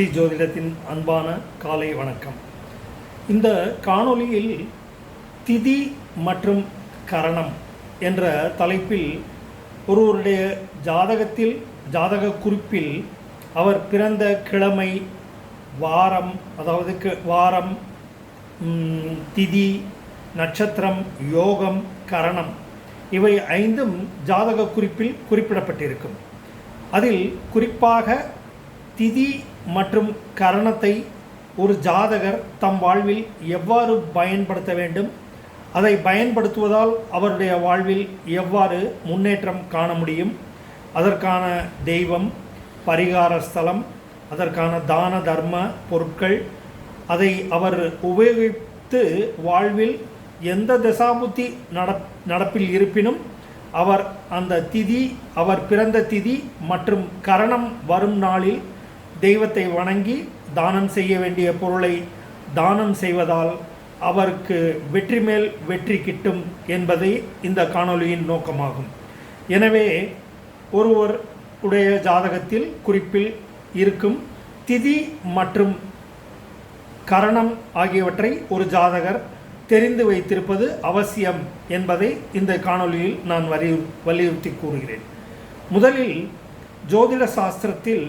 ஸ்ரீ ஜோதிடத்தின் அன்பான காலை வணக்கம். இந்த காணொளியில் திதி மற்றும் கரணம் என்ற தலைப்பில் ஒருவருடைய ஜாதகத்தில் ஜாதக குறிப்பில் அவர் பிறந்த கிழமை வாரம் அதாவது வாரம் திதி நட்சத்திரம் யோகம் கரணம் இவை ஐந்தும் ஜாதக குறிப்பில் குறிப்பிடப்பட்டிருக்கும். அதில் குறிப்பாக திதி மற்றும் கரணத்தை ஒரு ஜாதகர் தம் வாழ்வில் எவ்வாறு பயன்படுத்த வேண்டும்? அதை பயன்படுத்துவதால் அவருடைய வாழ்வில் எவ்வாறு முன்னேற்றம் காண முடியும்? அதற்கான தெய்வம் பரிகார ஸ்தலம் அதற்கான தான தர்ம பொருட்கள் அதை அவர் உபயோகித்து வாழ்வில் எந்த தசாபுத்தி நட நடப்பில் இருப்பினும் அவர் அந்த திதி அவர் பிறந்த திதி மற்றும் கரணம் வரும் நாளில் தெய்வத்தை வணங்கி தானம் செய்ய வேண்டிய பொருளை தானம் செய்வதால் அவருக்கு வெற்றி மேல் வெற்றி கிட்டும் என்பதே இந்த காணொளியின் நோக்கமாகும். எனவே ஒருவர் உடைய ஜாதகத்தில் குறிப்பில் இருக்கும் திதி மற்றும் கரணம் ஆகியவற்றை ஒரு ஜாதகர் தெரிந்து வைத்திருப்பது அவசியம் என்பதை இந்த காணொலியில் நான் வலியு வலியுறுத்தி கூறுகிறேன். முதலில் ஜோதிட சாஸ்திரத்தில்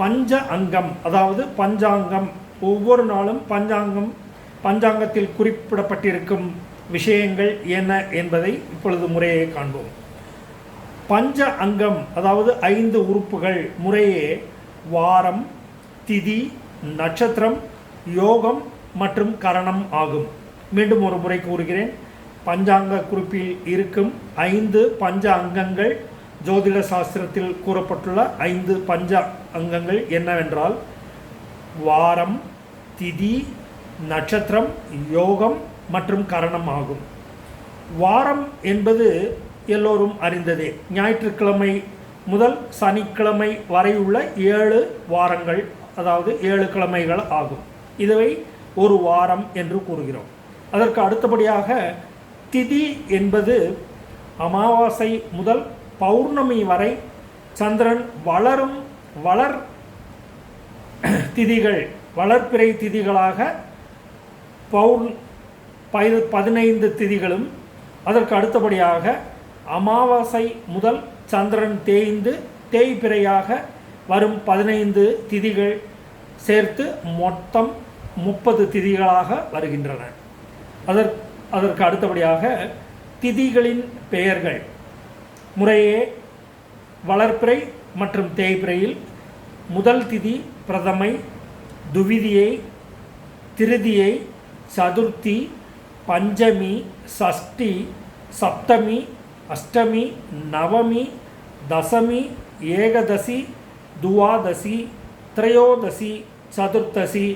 பஞ்ச அங்கம் அதாவது பஞ்சாங்கம். ஒவ்வொரு நாளும் பஞ்சாங்கம் பஞ்சாங்கத்தில் குறிப்பிடப்பட்டிருக்கும் விஷயங்கள் என்ன என்பதை இப்பொழுது முறையை காண்போம். பஞ்ச அங்கம் அதாவது ஐந்து உறுப்புகள் முறையே வாரம் திதி நட்சத்திரம் யோகம் மற்றும் கரணம் ஆகும். மீண்டும் ஒரு முறை கூறுகிறேன். பஞ்சாங்க குறிப்பில் இருக்கும் ஐந்து பஞ்ச அங்கங்கள் ஜோதிட சாஸ்திரத்தில் கூறப்பட்டுள்ள ஐந்து பஞ்ச அங்கங்கள் என்னவென்றால் வாரம் திதி நட்சத்திரம் யோகம் மற்றும் கரணம் ஆகும். வாரம் என்பது எல்லோரும் அறிந்ததே. ஞாயிற்றுக்கிழமை முதல் சனிக்கிழமை வரை உள்ள ஏழு வாரங்கள் அதாவது ஏழு கிழமைகள் ஆகும். இதுவை ஒரு வாரம் என்று கூறுகிறோம். அதற்கு அடுத்தபடியாக திதி என்பது அமாவாசை முதல் பௌர்ணமி வரை சந்திரன் வளரும் வளர் திதிகள் வளர்ப்பிறை திதிகளாக பௌர் பதி- பதினைந்து திதிகளும் அதற்கு அடுத்தபடியாக அமாவாசை முதல் சந்திரன் தேய்ந்து தேய்பிறையாக வரும் பதினைந்து திதிகள் சேர்த்து மொத்தம் முப்பது திதிகளாக வருகின்றன. அதற் அதற்கு அடுத்தபடியாக திதிகளின் பெயர்கள். முறையே வளர்ப்பிறை மற்றும் தேய்பிறையில் முதல் திதி பிரதமை துவிதியை திருதியை சதுர்த்தி பஞ்சமி சஷ்டி சப்தமி அஷ்டமி நவமி தசமி ஏகதசி துவாதசி திரையோதசி சதுர்த்தசி.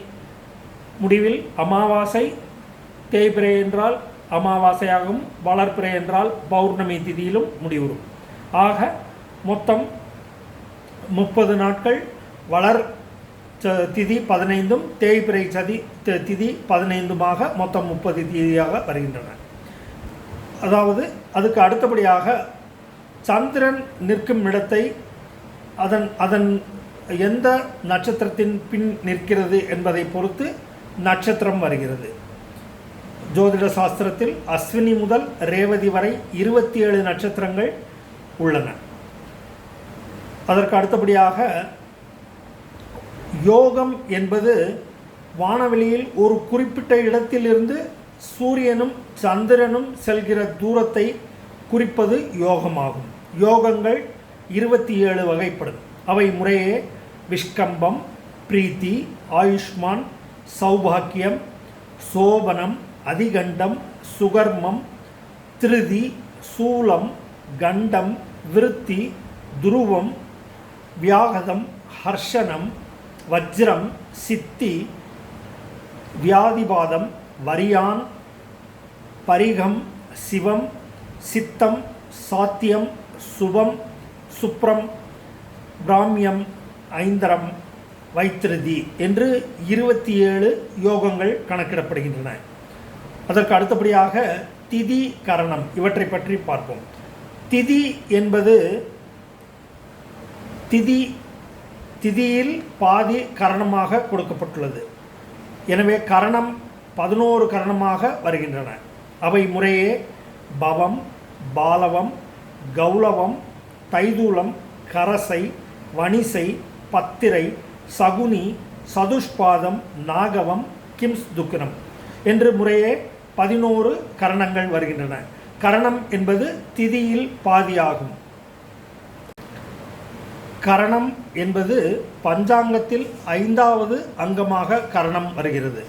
முடிவில் அமாவாசை தேய்பிறை என்றால் அமாவாசையாகவும் வளர்ப்பிறை என்றால் பௌர்ணமி திதியிலும் முடிவுறும். ஆக மொத்தம் முப்பது நாட்கள் வளர் ச- திதி பதினைந்தும் தேய்பிரை சதி தி- திதி பதினைந்துமாக மொத்தம் முப்பது திதியாக வருகின்றன. அதாவது அதுக்கு அடுத்தபடியாக சந்திரன் நிற்கும் இடத்தை அதன் அதன் எந்த நட்சத்திரத்தின் பின் நிற்கிறது என்பதை பொறுத்து நட்சத்திரம் வருகிறது. ஜோதிட சாஸ்திரத்தில் அஸ்வினி முதல் ரேவதி வரை இருபத்தி ஏழு நட்சத்திரங்கள் உள்ளன. அதற்கு அடுத்தபடியாக யோகம் என்பது வானவெளியில் ஒரு குறிப்பிட்ட இடத்திலிருந்து சூரியனும் சந்திரனும் செல்கிற தூரத்தை குறிப்பது யோகமாகும். யோகங்கள் இருபத்தி ஏழு வகைப்படும். அவை முறையே விஷ்கம்பம் பிரீத்தி ஆயுஷ்மான் சௌபாக்கியம் சோபனம் அதிகண்டம் சுகர்மம் திருதி சூலம் கண்டம் விருத்தி துருவம் வியாகதம் ஹர்ஷனம் வஜ்ரம் சித்தி வியாதிபாதம் வரியான் பரிகம் சிவம் சித்தம் சாத்தியம் சுபம் சுப்ரம் பிராமியம் ஐந்தரம் வைத்திருதி என்று இருபத்தி ஏழு யோகங்கள் கணக்கிடப்படுகின்றன. அதற்கு அடுத்தபடியாக திதி கரணம் இவற்றை பற்றி பார்ப்போம். திதி என்பது திதி திதியில் பாதி கரணமாக கொடுக்கப்பட்டுள்ளது. எனவே கரணம் பதினோரு கரணமாக வருகின்றன. அவை முறையே பவம் பாலவம் கௌலவம் தைதூலம் கரசை வணிசை பத்திரை சகுனி சதுஷ்பாதம் நாகவம் கிம்ஸ் துக்கினம். என்று முறையே பதினோரு கரணங்கள் வருகின்றன. கரணம் என்பது திதியில் பாதியாகும். கரணம் என்பது பஞ்சாங்கத்தில் ஐந்தாவது அங்கமாக கரணம் வருகிறது.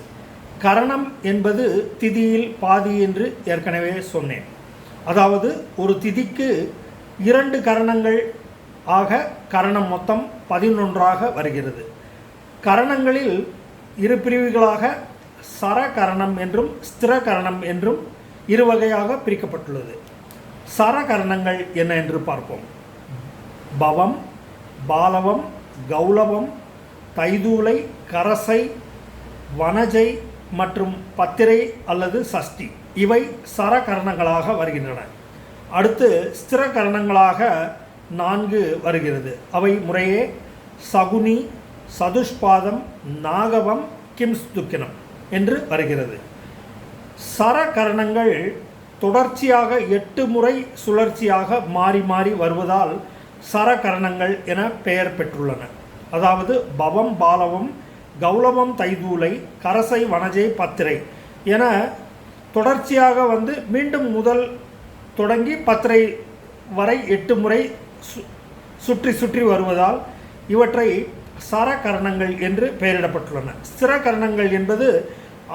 கரணம் என்பது திதியில் பாதி என்று ஏற்கனவே சொன்னேன். அதாவது ஒரு திதிக்கு இரண்டு கரணங்கள் ஆக கரணம் மொத்தம் பதினொன்றாக வருகிறது. கரணங்களில் இரு பிரிவுகளாக சரகரணம் என்றும் ஸ்திரகரணம் என்றும் இரு வகையாக பிரிக்கப்பட்டுள்ளது. சரகரணங்கள் என்ன என்று பார்ப்போம். பவம் பாலவம் கௌலவம் தைதூலை கரசை வனஜை மற்றும் பத்திரை அல்லது சஷ்டி. இவை சரகரணங்களாக வருகின்றன. அடுத்து ஸ்திரகரணங்களாக நான்கு வருகிறது. அவை முறையே சகுனி சதுஷ்பாதம் நாகவம் கிம்ஸ்துக்கினம் என்று வருகிறது. சரகரணங்கள் தொடர்ச்சியாக எட்டு முறை சுழற்சியாக மாறி மாறி வருவதால் சரகரணங்கள் என பெயர் பெற்றுள்ளன. அதாவது பவம் பாலவம் கௌலவம் தைதூலை கரசை வனஜை பத்திரை என தொடர்ச்சியாக வந்து மீண்டும் முதல் தொடங்கி பத்திரை வரை எட்டு முறை சு- சுற்றி சுற்றி வருவதால் இவற்றை சரகரணங்கள் என்று பெயரிடப்பட்டுள்ளன. ஸ்திரகரணங்கள் என்பது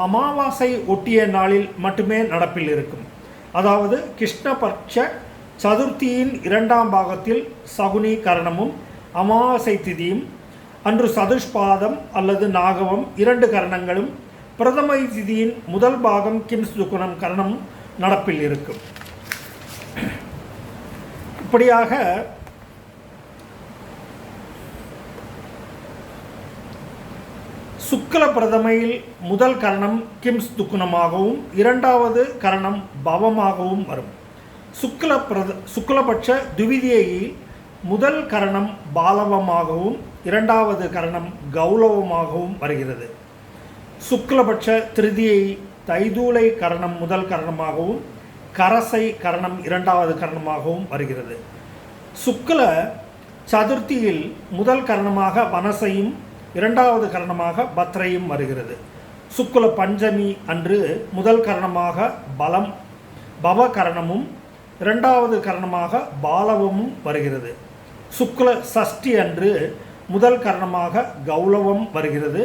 அமாவாசை ஒட்டிய நாளில் மட்டுமே நடப்பில் இருக்கும். அதாவது கிருஷ்ணபட்ச சதுர்த்தியின் இரண்டாம் பாகத்தில் சகுனி கரணமும் அமாவாசை திதியும் அன்று சதுஷ்பாதம் அல்லது நாகவம் இரண்டு கரணங்களும் பிரதமை திதியின் முதல் பாகம் கிம்ஸ் துக்குணம் கரணமும் நடப்பில் இருக்கும். இப்படியாக சுக்ல பிரதமையில் முதல் கரணம் கிம்ஸ் துக்குணமாகவும் இரண்டாவது கரணம் பவமாகவும் வரும். சுக்ல பிரத சுக்லபட்ச துவிதியையில் முதல் கரணம் பாலவமாகவும் இரண்டாவது கரணம் கௌலவமாகவும் வருகிறது. சுக்லபட்ச திருதியை தைதூலை கரணம் முதல் கரணமாகவும் கரசை கரணம் இரண்டாவது கரணமாகவும் வருகிறது. சுக்ல சதுர்த்தியில் முதல் கரணமாக வனசையும் இரண்டாவது கரணமாக பத்ரையும் வருகிறது. சுக்குல பஞ்சமி அன்று முதல் கரணமாக பலம் பவ கரணமும் இரண்டாவது கரணமாக பாலவமும் வருகிறது. சுக்ல சஷ்டி அன்று முதல் கரணமாக கௌலவம் வருகிறது.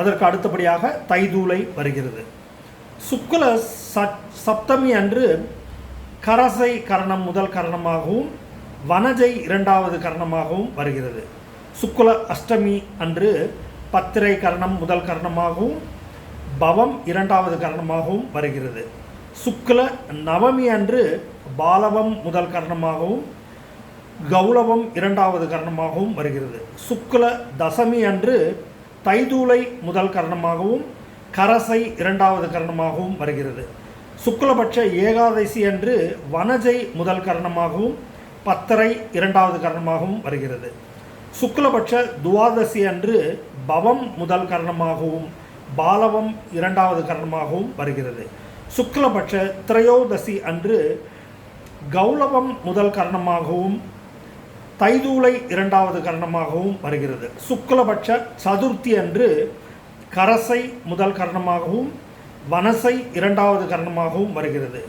அதற்கு அடுத்தபடியாக தைதூலை வருகிறது. சுக்குல சப்தமி அன்று கரசை கரணம் முதல் கரணமாகவும் வனஜை இரண்டாவது கரணமாகவும் வருகிறது. சுக்ல அஷ்டமி அன்று பத்திரை கரணம் முதல் கரணமாகவும் பவம் இரண்டாவது கரணமாகவும் வருகிறது. சுக்ல நவமி அன்று பாலவம் முதல் கரணமாகவும் கௌலவம் இரண்டாவது கரணமாகவும் வருகிறது. சுக்ல தசமி அன்று தைதூலை முதல் கரணமாகவும் கரசை இரண்டாவது கரணமாகவும் வருகிறது. சுக்லபட்ச ஏகாதசி அன்று வனஜை முதல் கரணமாகவும் பத்தரை இரண்டாவது கரணமாகவும் வருகிறது. சுக்லபட்ச துவாதசி அன்று பவம் முதல் கரணமாகவும் பாலவம் இரண்டாவது கரணமாகவும் வருகிறது. சுக்லபட்ச திரையோதசி அன்று கௌலவம் முதல் கரணமாகவும் தைதூலை இரண்டாவது கரணமாகவும் வருகிறது. சுக்லபட்ச சதுர்த்தி அன்று கரசை முதல் கரணமாகவும் வனசை இரண்டாவது கரணமாகவும் வருகிறது.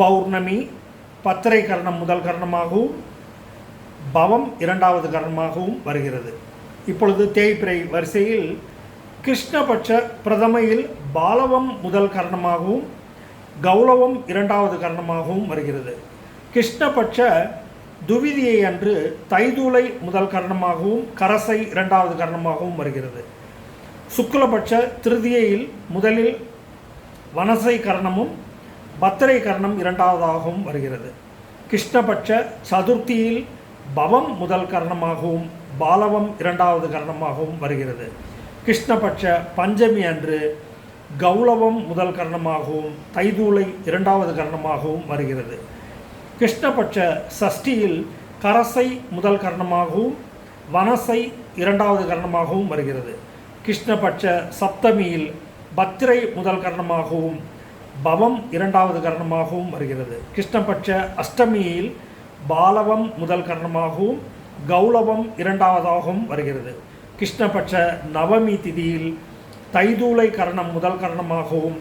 பௌர்ணமி பத்திரை கரணம் முதல் கரணமாகவும் பவம் இரண்டாவது கரணமாகவும் வருகிறது. இப்பொழுது தேய்பிறை வரிசையில் கிருஷ்ணபட்ச பிரதமையில் பாலவம் முதல் கரணமாகவும் கௌலவம் இரண்டாவது கரணமாகவும் வருகிறது. கிருஷ்ணபட்ச துவிதியை அன்று தைதூலை முதல் கரணமாகவும் கரசை இரண்டாவது கரணமாகவும் வருகிறது. சுக்லபட்ச திருதியையில் முதலில் வனசை கரணமும் பத்திரை கரணம் இரண்டாவதாகவும் வருகிறது. கிருஷ்ணபட்ச சதுர்த்தியில் பவம் முதல் கரணமாகவும் பாலவம் இரண்டாவது கரணமாகவும் வருகிறது. கிருஷ்ணபட்ச பஞ்சமி அன்று கௌளவம் முதல் கரணமாகவும் தைதூலை இரண்டாவது கரணமாகவும் வருகிறது. கிருஷ்ணபட்ச சஷ்டியில் கரசை முதல் கரணமாகவும் வனசை இரண்டாவது கரணமாகவும் வருகிறது. கிருஷ்ணபட்ச சப்தமியில் பத்திரை முதல் கரணமாகவும் பவம் இரண்டாவது கரணமாகவும் வருகிறது. கிருஷ்ணபட்ச அஷ்டமியில் பாலவம் முதல் கரணமாகவும் கௌலவம் இரண்டாவதாகவும் வருகிறது. கிருஷ்ணபட்ச நவமி திதியில் தைதூலை கரணம் முதல் கரணமாகவும்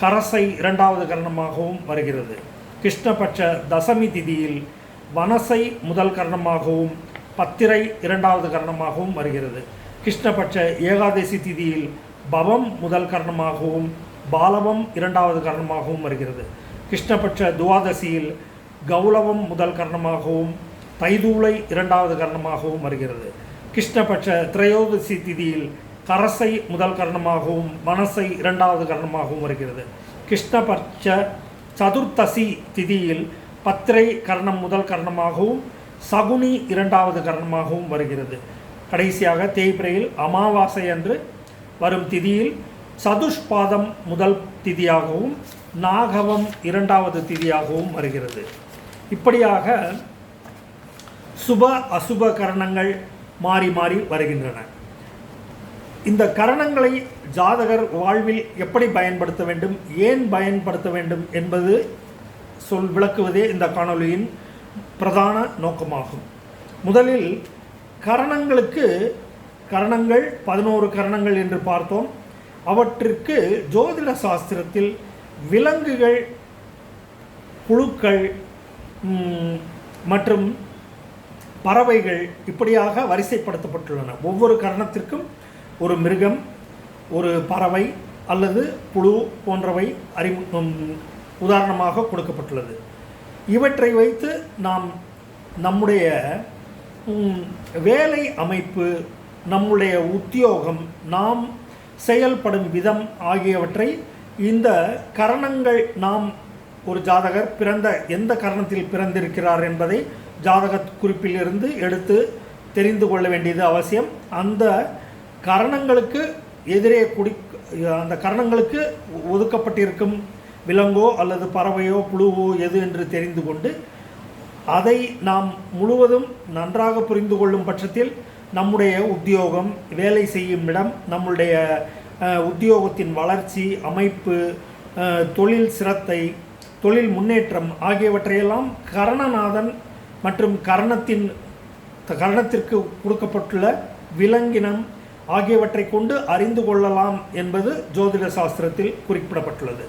கரசை இரண்டாவது கரணமாகவும் வருகிறது. கிருஷ்ணபட்ச தசமி திதியில் வனசை முதல் கரணமாகவும் பத்திரை இரண்டாவது கரணமாகவும் வருகிறது. கிருஷ்ணபட்ச ஏகாதசி திதியில் பவம் முதல் கரணமாகவும் பாலவம் இரண்டாவது கரணமாகவும் வருகிறது. கிருஷ்ணபட்ச துவாதசியில் கௌலவம் முதல் கரணமாகவும் தைதூளை இரண்டாவது கரணமாகவும் வருகிறது. கிருஷ்ணபட்ச திரையோதசி திதியில் கரசை முதல் கரணமாகவும் மனசை இரண்டாவது கரணமாகவும் வருகிறது. கிருஷ்ணபட்ச சதுர்த்தசி திதியில் பத்திரை கரணம் முதல் கரணமாகவும் சகுனி இரண்டாவது கரணமாகவும் வருகிறது. கடைசியாக தேய்பிரையில் அமாவாசை அன்று வரும் திதியில் சதுஷ்பாதம் முதல் திதியாகவும் நாகவம் இரண்டாவது திதியாகவும் வருகிறது. இப்படியாக சுப அசுப கரணங்கள் மாறி மாறி வருகின்றன. இந்த கரணங்களை ஜாதகர் வாழ்வில் எப்படி பயன்படுத்த வேண்டும் ஏன் பயன்படுத்த வேண்டும் என்பது சொல் விளக்குவதே இந்த காணொளியின் பிரதான நோக்கமாகும். முதலில் கரணங்களுக்கு கரணங்கள் பதினோரு கரணங்கள் என்று பார்த்தோம். அவற்றிற்கு ஜோதிட சாஸ்திரத்தில் விலங்குகள் புழுக்கள் மற்றும் பறவைகள் இப்படியாக வரிசைப்படுத்தப்பட்டுள்ளன. ஒவ்வொரு கரணத்திற்கும் ஒரு மிருகம் ஒரு பறவை அல்லது புழு போன்றவை அறி உதாரணமாக கொடுக்கப்பட்டுள்ளது. இவற்றை வைத்து நாம் நம்முடைய வேலை அமைப்பு நம்முடைய உத்தியோகம் நாம் செயல்படும் விதம் ஆகியவற்றை இந்த கரணங்கள் நாம் ஒரு ஜாதகர் பிறந்த எந்த கரணத்தில் பிறந்திருக்கிறார் என்பதை ஜாதக குறிப்பிலிருந்து எடுத்து தெரிந்து கொள்ள வேண்டியது அவசியம். அந்த கரணங்களுக்கு எதிரே குடி அந்த கரணங்களுக்கு ஒதுக்கப்பட்டிருக்கும் விலங்கோ அல்லது பறவையோ புழுவோ எது என்று தெரிந்து கொண்டு அதை நாம் முழுவதும் நன்றாக புரிந்து கொள்ளும் பட்சத்தில் நம்முடைய உத்தியோகம் வேலை செய்யும் இடம் நம்முடைய உத்தியோகத்தின் வளர்ச்சி அமைப்பு தொழில் சிரத்தை தொழில் முன்னேற்றம் ஆகியவற்றையெல்லாம் கரணநாதன் மற்றும் கரணத்தின் கரணத்திற்கு கொடுக்கப்பட்டுள்ள விலங்கினம் ஆகியவற்றை கொண்டு அறிந்து கொள்ளலாம் என்பது ஜோதிட சாஸ்திரத்தில் குறிப்பிடப்பட்டுள்ளது.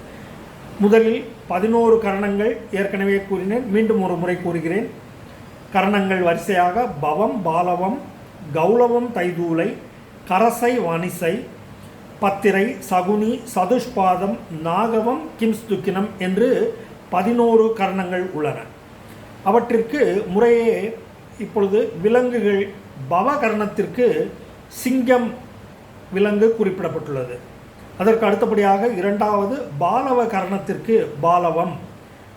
முதலில் பதினோரு கரணங்கள் ஏற்கனவே கூறினேன் மீண்டும் ஒரு முறை கூறுகிறேன். கரணங்கள் வரிசையாக பவம் பாலவம் கௌலவம் தைதூலை கரசை வனிசை பத்திரை சகுனி சதுஷ்பாதம் நாகவம் கிம்ஸ்துக்கினம் என்று பதினோரு கரணங்கள் உள்ளன. அவற்றிற்கு முறையே இப்பொழுது விலங்குகள் பவகரணத்திற்கு சிங்கம் விலங்கு குறிப்பிடப்பட்டுள்ளது. அதற்கு அடுத்தபடியாக இரண்டாவது பாலவ கரணத்திற்கு பாலவம்.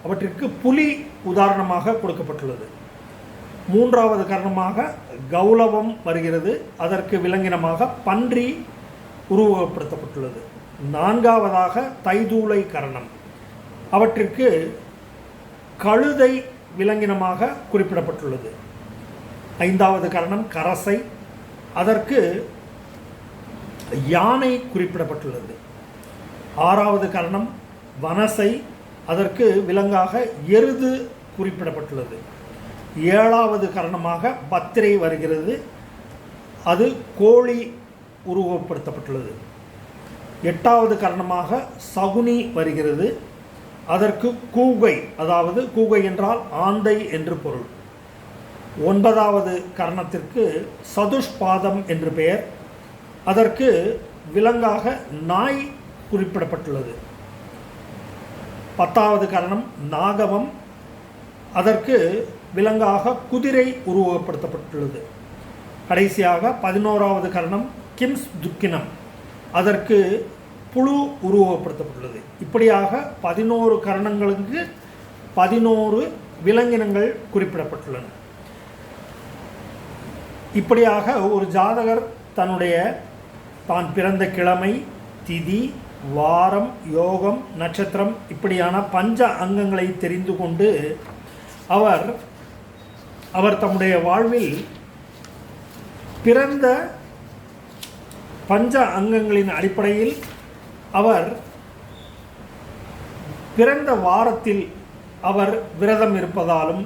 அவற்றிற்கு புலி உதாரணமாக கொடுக்கப்பட்டுள்ளது. மூன்றாவது கரணமாக கௌலவம் வருகிறது. அதற்கு விலங்கினமாக பன்றி உருவகப்படுத்தப்பட்டுள்ளது. நான்காவதாக தைதூளை கரணம். அவற்றிற்கு கழுதை விலங்கினமாக குறிப்பிடப்பட்டுள்ளது. ஐந்தாவது கரணம் கரசை. அதற்கு யானை குறிப்பிடப்பட்டுள்ளது. ஆறாவது கரணம் வனசை. அதற்கு விலங்காக எருது குறிப்பிடப்பட்டுள்ளது. ஏழாவது கரணமாக பத்திரை வருகிறது. அது கோழி உருவப்படுத்தப்பட்டுள்ளது எட்டாவது கரணமாக சகுனி வருகிறது. அதற்கு கூகை அதாவது கூகை என்றால் ஆந்தை என்று பொருள். ஒன்பதாவது கரணத்திற்கு சதுஷ்பாதம் என்று பெயர். அதற்கு விலங்காக நாய் குறிப்பிடப்பட்டுள்ளது. பத்தாவது கரணம் நாகவம். அதற்கு விலங்காக குதிரை உருவகப்படுத்தப்பட்டுள்ளது. கடைசியாக பதினோராவது கரணம் கிம்ஸ் துக்கினம். அதற்கு புழு உருவகப்படுத்தப்பட்டுள்ளது. இப்படியாக பதினோரு கரணங்களுக்கு பதினோரு விலங்கினங்கள் குறிப்பிடப்பட்டுள்ளன. இப்படியாக ஒரு ஜாதகர் தன்னுடைய தான் பிறந்த கிழமை திதி வாரம் யோகம் நட்சத்திரம் இப்படியான பஞ்ச அங்கங்களை தெரிந்து கொண்டு அவர் அவர் தம்முடைய வாழ்வில் பிறந்த பஞ்ச அங்கங்களின் அடிப்படையில் அவர் பிறந்த வாரத்தில் அவர் விரதம் இருப்பதாலும்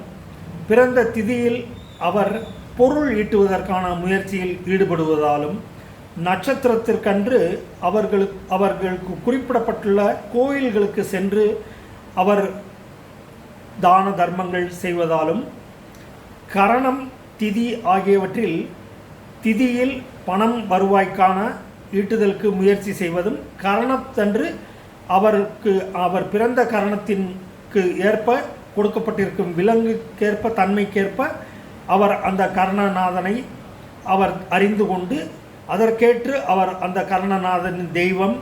பிறந்த திதியில் அவர் பொருள் ஈட்டுவதற்கான முயற்சியில் ஈடுபடுவதாலும் நட்சத்திரத்திற்கன்று அவர்களுக்கு அவர்களுக்கு குறிப்பிடப்பட்டுள்ள கோயில்களுக்கு சென்று அவர் தான தர்மங்கள் செய்வதாலும் கரணம் திதி ஆகியவற்றில் திதியில் பணம் வருவாய்க்கான ஈட்டுதலுக்கு முயற்சி செய்வதும் கரணத்தன்று அவருக்கு அவர் பிறந்த கரணத்திற்கு ஏற்ப கொடுக்கப்பட்டிருக்கும் விலங்குக்கேற்ப தன்மைக்கேற்ப அவர் அந்த கர்ணநாதனை அவர் அறிந்து கொண்டு அதற்கேற்று அவர் அந்த கர்ணநாதனின் தெய்வம்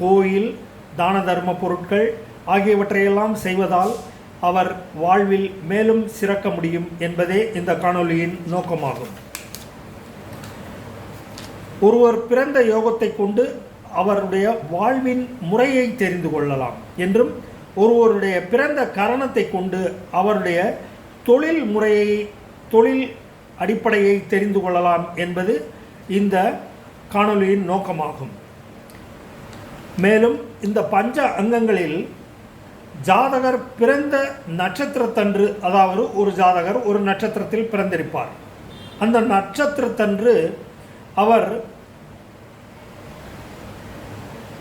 கோயில் தான தர்ம பொருட்கள் ஆகியவற்றையெல்லாம் செய்வதால் அவர் வாழ்வில் மேலும் சிறக்க முடியும் என்பதே இந்த காணொளியின் நோக்கமாகும். ஒருவர் பிறந்த யோகத்தை கொண்டு அவருடைய வாழ்வின் முறையை தெரிந்து கொள்ளலாம் என்றும் ஒருவருடைய பிறந்த கரணத்தை கொண்டு அவருடைய தொழில் முறையை தொழில் அடிப்படையை தெரிந்து கொள்ளலாம் என்பது இந்த காணொளியின் நோக்கமாகும். மேலும் இந்த பஞ்ச அங்கங்களில் ஜாதகர் பிறந்த நட்சத்திரத்தன்று அதாவது ஒரு ஜாதகர் ஒரு நட்சத்திரத்தில் பிறந்திருப்பார். அந்த நட்சத்திரத்தன்று அவர்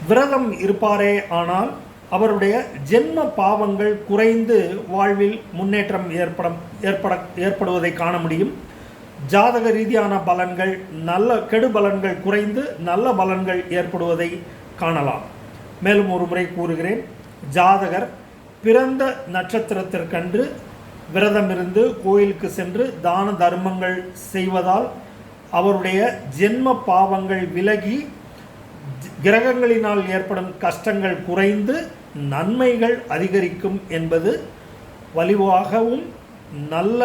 விரதம் இருப்பாரே ஆனால் அவருடைய ஜென்ம பாவங்கள் குறைந்து வாழ்வில் முன்னேற்றம் ஏற்படும் ஏற்பட ஏற்படுவதை காண முடியும். ஜாதக ரீதியான பலன்கள் நல்ல கெடு பலன்கள் குறைந்து நல்ல பலன்கள் ஏற்படுவதை காணலாம். மேலும் ஒரு முறை கூறுகிறேன் ஜாதகர் பிறந்த நட்சத்திரத்திற்கன்று விரதமிருந்து கோயிலுக்கு சென்று தான தர்மங்கள் செய்வதால் அவருடைய ஜென்ம பாவங்கள் விலகி கிரகங்களினால் ஏற்படும் கஷ்டங்கள் குறைந்து நன்மைகள் அதிகரிக்கும் என்பது வலிவாகவும் நல்ல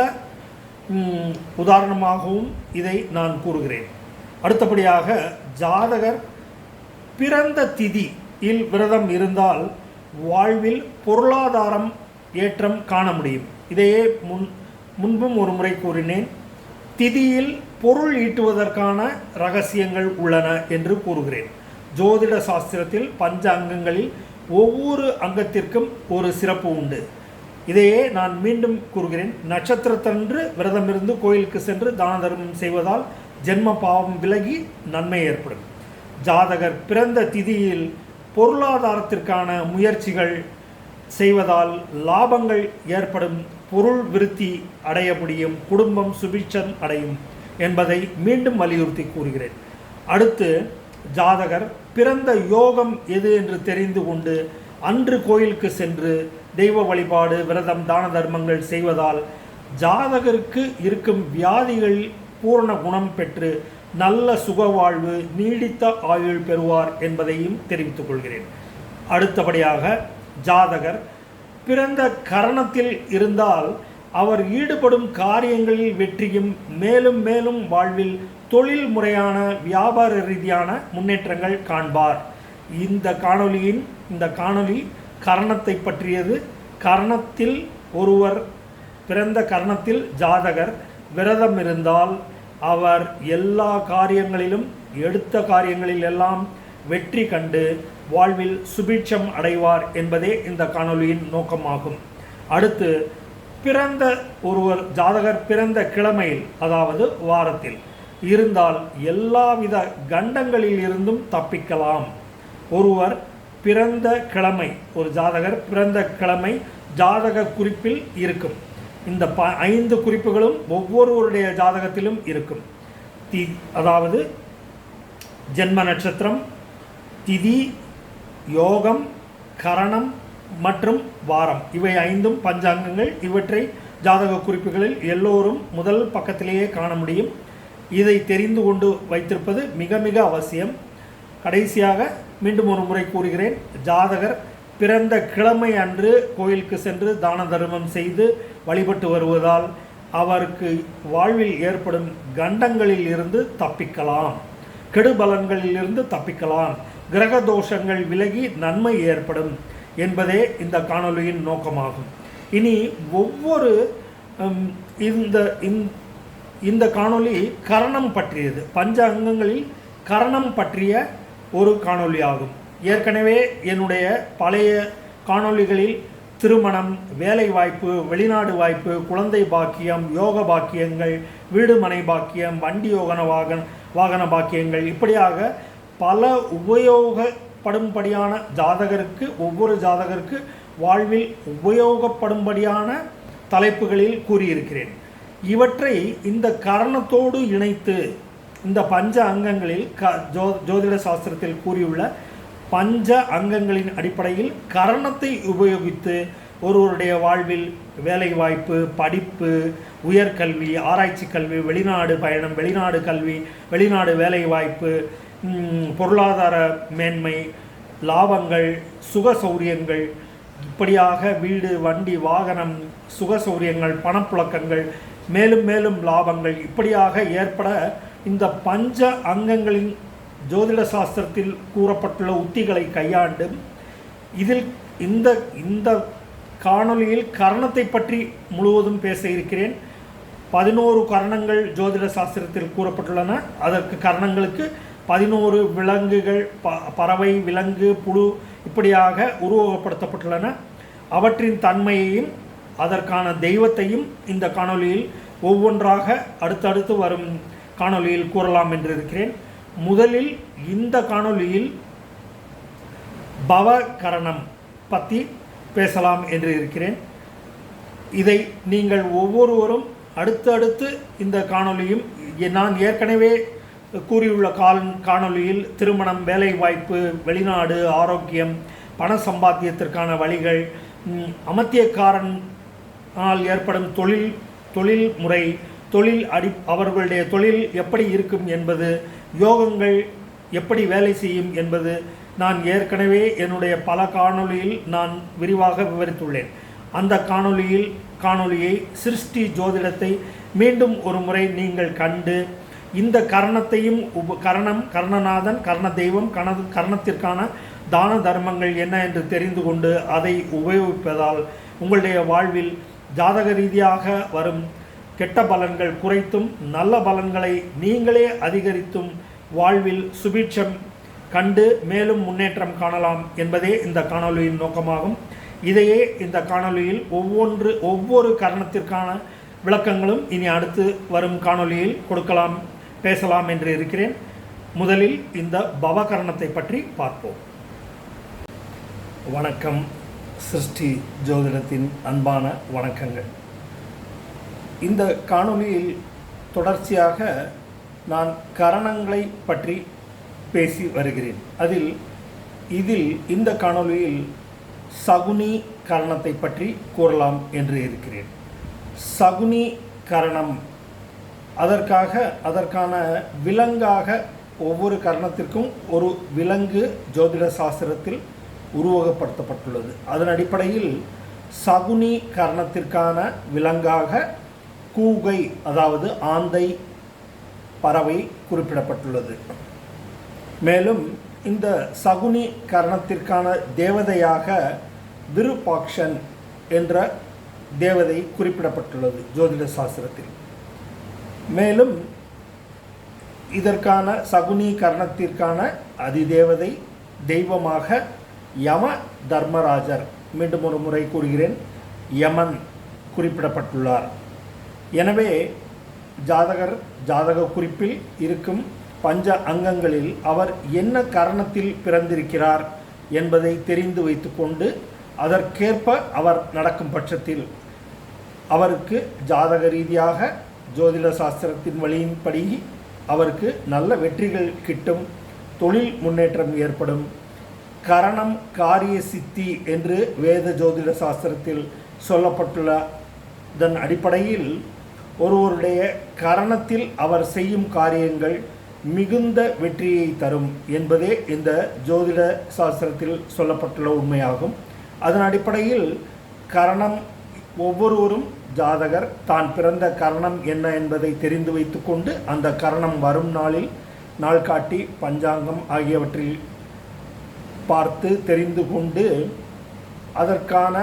உதாரணமாகவும் இதை நான் கூறுகிறேன். அடுத்தபடியாக ஜாதகர் பிறந்த திதியில் விரதம் இருந்தால் வாழ்வில் பொருளாதாரம் ஏற்றம் காண முடியும். இதையே முன் முன்பும் ஒரு முறை கூறினேன். திதியில் பொருள் ஈட்டுவதற்கான ரகசியங்கள் உள்ளன என்று கூறுகிறேன். ஜோதிட சாஸ்திரத்தில் பஞ்ச அங்கங்களில் ஒவ்வொரு அங்கத்திற்கும் ஒரு சிறப்பு உண்டு. இதையே நான் மீண்டும் கூறுகிறேன். நட்சத்திரத்தன்று விரதமிருந்து கோயிலுக்கு சென்று தான தர்மம் செய்வதால் ஜென்ம பாவம் விலகி நன்மை ஏற்படும். ஜாதகர் பிறந்த திதியில் பொருளாதாரத்திற்கான முயற்சிகள் செய்வதால் லாபங்கள் ஏற்படும். பொருள் விருத்தி அடைய முடியும். குடும்பம் சுபிட்சம் அடையும் என்பதை மீண்டும் வலியுறுத்தி கூறுகிறேன். அடுத்து ஜாதகர் பிறந்த யோகம் எது என்று தெரிந்து கொண்டு அன்று கோயிலுக்கு சென்று தெய்வ வழிபாடு விரதம் தான தர்மங்கள் செய்வதால் ஜாதகருக்கு இருக்கும் வியாதிகள் பூரண குணம் பெற்று நல்ல சுகவாழ்வு நீடித்த ஆயுள் பெறுவார் என்பதையும் தெரிவித்துக் கொள்கிறேன். அடுத்தபடியாக ஜாதகர் பிறந்த கரணத்தில் இருந்தால் அவர் ஈடுபடும் காரியங்களில் வெற்றியும் மேலும் மேலும் வாழ்வில் தொழில் முறையான வியாபார ரீதியான முன்னேற்றங்கள் காண்பார். இந்த காணொலியின் இந்த காணொலி கரணத்தை பற்றியது. கரணத்தில் ஒருவர் பிறந்த கரணத்தில் ஜாதகர் விரதம் இருந்தால் அவர் எல்லா காரியங்களிலும் எடுத்த காரியங்களில் எல்லாம் வெற்றி கண்டு வாழ்வில் சுபீட்சம் அடைவார் என்பதே இந்த காணொலியின் நோக்கமாகும். அடுத்து பிறந்த ஒருவர் ஜாதகர் பிறந்த கிழமையில் அதாவது வாரத்தில் இருந்தால் எல்லாவித கண்டங்களில் இருந்தும் தப்பிக்கலாம். ஒருவர் பிறந்த கிழமை ஒரு ஜாதகர் பிறந்த கிழமை ஜாதக குறிப்பில் இருக்கும். இந்த ப ஐந்து குறிப்புகளும் ஒவ்வொருவருடைய ஜாதகத்திலும் இருக்கும். தி அதாவது ஜென்ம நட்சத்திரம் திதி யோகம் கரணம் மற்றும் வாரம். இவை ஐந்தும் பஞ்சாங்கங்கள். இவற்றை ஜாதக குறிப்புகளில் எல்லோரும் முதல் பக்கத்திலேயே காண முடியும். இதை தெரிந்து கொண்டு வைத்திருப்பது மிக மிக அவசியம். கடைசியாக மீண்டும் ஒரு முறை கூறுகிறேன் ஜாதகர் பிறந்த கிழமை அன்று கோயிலுக்கு சென்று தான தர்மம் செய்து வழிபட்டு வருவதால் அவருக்கு வாழ்வில் ஏற்படும் கண்டங்களில் இருந்து தப்பிக்கலாம் கெடுபலன்களில் இருந்து தப்பிக்கலாம் கிரக தோஷங்கள் விலகி நன்மை ஏற்படும் என்பதே இந்த காணொளியின் நோக்கமாகும். இனி ஒவ்வொரு இந்த இந்த காணொளி கரணம் பற்றியது. பஞ்ச அங்கங்களில் கரணம் பற்றிய ஒரு காணொளி ஆகும் ஏற்கனவே என்னுடைய பழைய காணொளிகளில் திருமணம் வேலை வாய்ப்பு வெளிநாடு வாய்ப்பு குழந்தை பாக்கியம் யோக பாக்கியங்கள் வீடு மனை பாக்கியம் வண்டி யோகன வாகன வாகன பாக்கியங்கள் இப்படியாக பல உபயோகப்படும்படியான ஜாதகருக்கு ஒவ்வொரு ஜாதகருக்கு வாழ்வில் உபயோகப்படும்படியான தலைப்புகளில் கூறியிருக்கிறேன். இவற்றை இந்த கரணத்தோடு இணைத்து இந்த பஞ்ச அங்கங்களில் க ஜோ ஜோதிட சாஸ்திரத்தில் கூறியுள்ள பஞ்ச அங்கங்களின் அடிப்படையில் கரணத்தை உபயோகித்து ஒருவருடைய வாழ்வில் வேலை வாய்ப்பு படிப்பு உயர்கல்வி ஆராய்ச்சி கல்வி வெளிநாடு பயணம் வெளிநாடு கல்வி வெளிநாடு வேலை வாய்ப்பு பொருளாதார மேன்மை லாபங்கள் சுக சௌரியங்கள் இப்படியாக வீடு வண்டி வாகனம் சுக சௌரியங்கள் பணப்புழக்கங்கள் மேலும் மேலும் லாபங்கள் இப்படியாக ஏற்பட இந்த பஞ்ச அங்கங்களின் ஜோதிட சாஸ்திரத்தில் கூறப்பட்டுள்ள உத்திகளை கையாண்டு இதில் இந்த இந்த காணொலியில் கரணத்தை பற்றி முழுவதும் பேச இருக்கிறேன். பதினோரு கரணங்கள் ஜோதிட சாஸ்திரத்தில் கூறப்பட்டுள்ளன. அதற்கு கரணங்களுக்கு பதினோரு விலங்குகள் ப பறவை விலங்கு புழு இப்படியாக உருவகப்படுத்தப்பட்டுள்ளன. அவற்றின் தன்மையையும் அதற்கான தெய்வத்தையும் இந்த காணொலியில் ஒவ்வொன்றாக அடுத்தடுத்து வரும் காணொளியில் கூறலாம் என்று இருக்கிறேன். முதலில் இந்த காணொலியில் பவகரணம் பற்றி பேசலாம் என்று இருக்கிறேன். இதை நீங்கள் ஒவ்வொருவரும் அடுத்தடுத்து இந்த காணொளியும் நான் ஏற்கனவே கூறியுள்ள கால் காணொளியில் திருமணம் வேலை வாய்ப்பு வெளிநாடு ஆரோக்கியம் பண சம்பாத்தியத்திற்கான வழிகள் அமத்தியக்காரன் ஆனால் ஏற்படும் தொழில் தொழில் முறை தொழில் அடி அவர்களுடைய தொழில் எப்படி இருக்கும் என்பது யோகங்கள் எப்படி வேலை செய்யும் என்பது நான் ஏற்கனவே என்னுடைய பல காணொளியில் நான் விரிவாக விவரித்துள்ளேன். அந்த காணொளியில் காணொளியை சிருஷ்டி ஜோதிடத்தை மீண்டும் ஒரு முறை நீங்கள் கண்டு இந்த கரணத்தையும் உப கரணம் கர்ணநாதன் கர்ண தெய்வம் கண கர்ணத்திற்கான தான தர்மங்கள் என்ன என்று தெரிந்து கொண்டு அதை உபயோகிப்பதால் உங்களுடைய வாழ்வில் ஜாதக ரீதியாக வரும் கெட்ட பலன்கள் குறைத்தும் நல்ல பலன்களை நீங்களே அதிகரித்தும் வாழ்வில் சுபீட்சம் கண்டு மேலும் முன்னேற்றம் காணலாம் என்பதே இந்த காணொளியின் நோக்கமாகும். இதையே இந்த காணொளியில் ஒவ்வொன்று ஒவ்வொரு கரணத்திற்கான விளக்கங்களும் இனி அடுத்து வரும் காணொளியில் கொடுக்கலாம் பேசலாம் என்று இருக்கிறேன். முதலில் இந்த பவகரணத்தை பற்றி பார்ப்போம். வணக்கம். சிருஷ்டி ஜோதிடத்தின் அன்பான வணக்கங்கள். இந்த காணொளியில் தொடர்ச்சியாக நான் கரணங்களை பற்றி பேசி வருகிறேன். அதில் இதில் இந்த காணொளியில் சகுனி கரணத்தை பற்றி கூறலாம் என்று இருக்கிறேன். சகுனி கரணம் அதற்காக அதற்கான விலங்காக ஒவ்வொரு கரணத்திற்கும் ஒரு விலங்கு ஜோதிட சாஸ்திரத்தில் உருவகப்படுத்தப்பட்டுள்ளது. அதன் அடிப்படையில் சகுனி கரணத்திற்கான விலங்காக கூகை அதாவது ஆந்தை பறவை குறிப்பிடப்பட்டுள்ளது. மேலும் இந்த சகுனி கரணத்திற்கான தேவதையாக விருபாக்ஷன் என்ற தேவதை குறிப்பிடப்பட்டுள்ளது ஜோதிட சாஸ்திரத்தில். மேலும் இதற்கான சகுனி கரணத்திற்கான அதிதேவதை தெய்வமாக யம தர்மராஜர் மீண்டும் ஒரு முறை கூறுகிறேன். யமன் குறிப்பிடப்பட்டுள்ளார். எனவே ஜாதகர் ஜாதக குறிப்பில் இருக்கும் பஞ்ச அங்கங்களில் அவர் என்ன காரணத்தில் பிறந்திருக்கிறார் என்பதை தெரிந்து வைத்துக்கொண்டு அதற்கேற்ப அவர் நடக்கும் பட்சத்தில் அவருக்கு ஜாதக ரீதியாக ஜோதிட சாஸ்திரத்தின் வழியின்படி அவருக்கு நல்ல வெற்றிகள் கிட்டும் தொழில் முன்னேற்றம் ஏற்படும். கரணம் காரிய சித்தி என்று வேத ஜோதிட சாஸ்திரத்தில் சொல்லப்பட்டுள்ளதன் அடிப்படையில் ஒருவருடைய கரணத்தில் அவர் செய்யும் காரியங்கள் மிகுந்த வெற்றியை தரும் என்பதே இந்த ஜோதிட சாஸ்திரத்தில் சொல்லப்பட்டுள்ள உண்மையாகும். அதன் அடிப்படையில் கரணம் ஒவ்வொருவரும் ஜாதகர் தான் பிறந்த கரணம் என்ன என்பதை தெரிந்து வைத்துக்கொண்டு அந்த கரணம் வரும் நாளில் நாள் காட்டி பஞ்சாங்கம் ஆகியவற்றில் பார்த்து தெரிந்து கொண்டு அதற்கான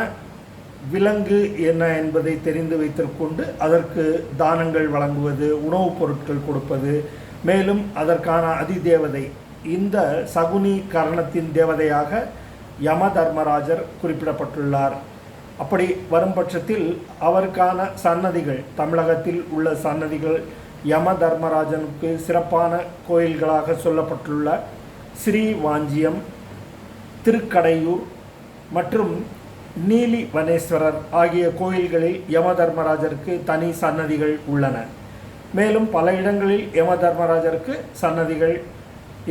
விலங்கு என்ன என்பதை தெரிந்து வைத்திருக்கொண்டு அதற்கு தானங்கள் வழங்குவது உணவுப் பொருட்கள் கொடுப்பது மேலும் அதற்கான அதிதேவதை இந்த சகுனி கரணத்தின் தேவதையாக யம தர்மராஜர் குறிப்பிடப்பட்டுள்ளார். அப்படி வரும் பட்சத்தில் அவருக்கான சன்னதிகள் தமிழகத்தில் உள்ள சன்னதிகள் யம தர்மராஜனுக்கு சிறப்பான கோயில்களாக சொல்லப்பட்டுள்ள ஸ்ரீ வாஞ்சியம் திருக்கடையூர் மற்றும் நீலி வனேஸ்வரர் ஆகிய கோயில்களில் யம தர்மராஜருக்கு தனி சன்னதிகள் உள்ளன. மேலும் பல இடங்களில் யம தர்மராஜருக்கு சன்னதிகள்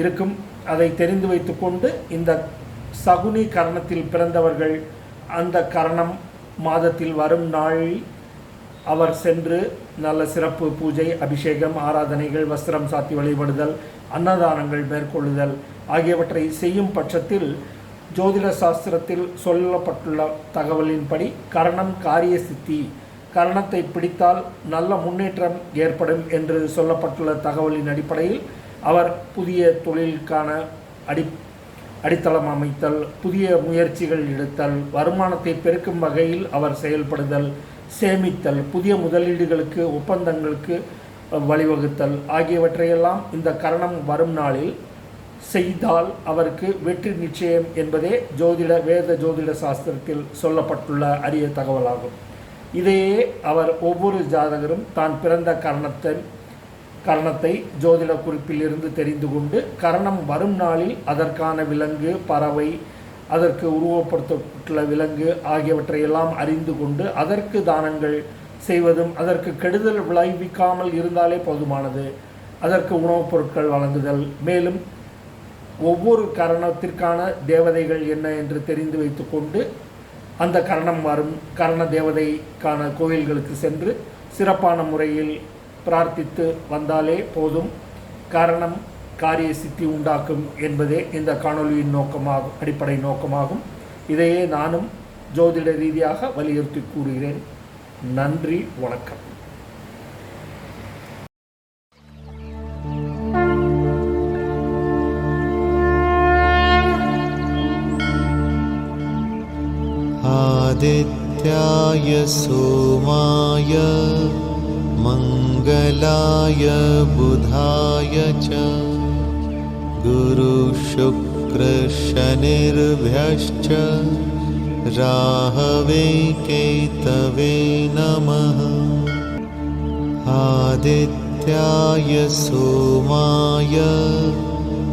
இருக்கும். அதை தெரிந்து வைத்துக்கொண்டு இந்த சகுனி கரணத்தில் பிறந்தவர்கள் அந்த கரணம் மாதத்தில் வரும் நாளில் அவர் சென்று நல்ல சிறப்பு பூஜை அபிஷேகம் ஆராதனைகள் வஸ்திரம் சாத்தி வழிபடுதல் அன்னதானங்கள் மேற்கொள்ளுதல் ஆகியவற்றை செய்யும் பட்சத்தில் ஜோதிட சாஸ்திரத்தில் சொல்லப்பட்டுள்ள தகவலின்படி கரணம் காரிய சித்தி கரணத்தை பிடித்தால் நல்ல முன்னேற்றம் ஏற்படும் என்று சொல்லப்பட்டுள்ள தகவலின் அடிப்படையில் அவர் புதிய தொழிலுக்கான அடி அடித்தளம் அமைத்தல் புதிய முயற்சிகள் எடுத்தல் வருமானத்தை பெருக்கும் வகையில் அவர் செயல்படுதல் சேமித்தல் புதிய முதலீடுகளுக்கு ஒப்பந்தங்களுக்கு வழிவகுத்தல் ஆகியவற்றையெல்லாம் இந்த கரணம் வரும் நாளில் செய்தால் அவருக்கு வெற்றி நிச்சயம் என்பதே ஜோதிட வேத ஜோதிட சாஸ்திரத்தில் சொல்லப்பட்டுள்ள அரிய தகவலாகும். இதையே அவர் ஒவ்வொரு ஜாதகரும் தான் பிறந்த கரணத்தின் கரணத்தை ஜோதிட குறிப்பிலிருந்து தெரிந்து கொண்டு கரணம் வரும் நாளில் அதற்கான விலங்கு பறவை அதற்கு உருவப்படுத்தப்பட்டுள்ள விலங்கு ஆகியவற்றையெல்லாம் அறிந்து கொண்டு அதற்கு தானங்கள் செய்வதும் அதற்கு கெடுதல் விளைவிக்காமல் இருந்தாலே போதுமானது. அதற்கு உணவுப் பொருட்கள் வழங்குதல். மேலும் ஒவ்வொரு கரணத்திற்கான தேவதைகள் என்ன என்று தெரிந்து வைத்துக்கொண்டு அந்த கரணம் வரும் கரண தேவதைக்கான கோயில்களுக்கு சென்று சிறப்பான முறையில் பிரார்த்தித்து வந்தாலே போதும். காரணம் காரிய சித்தி உண்டாக்கும் என்பதே இந்த காணொளியின் நோக்கமாகும் அடிப்படை நோக்கமாகும். இதையே நானும் ஜோதிட ரீதியாக வலியுறுத்தி கூறுகிறேன். நன்றி வணக்கம். आदित्याय सोमाय मङ्गलाय बुधाय च। गुरुशुक्रशनिर्भ्यश्च। राहवे केतवे नमः। आदित्याय सोमाय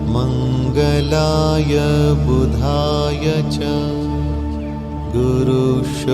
मङ्गलाय बुधाय च। गुरुश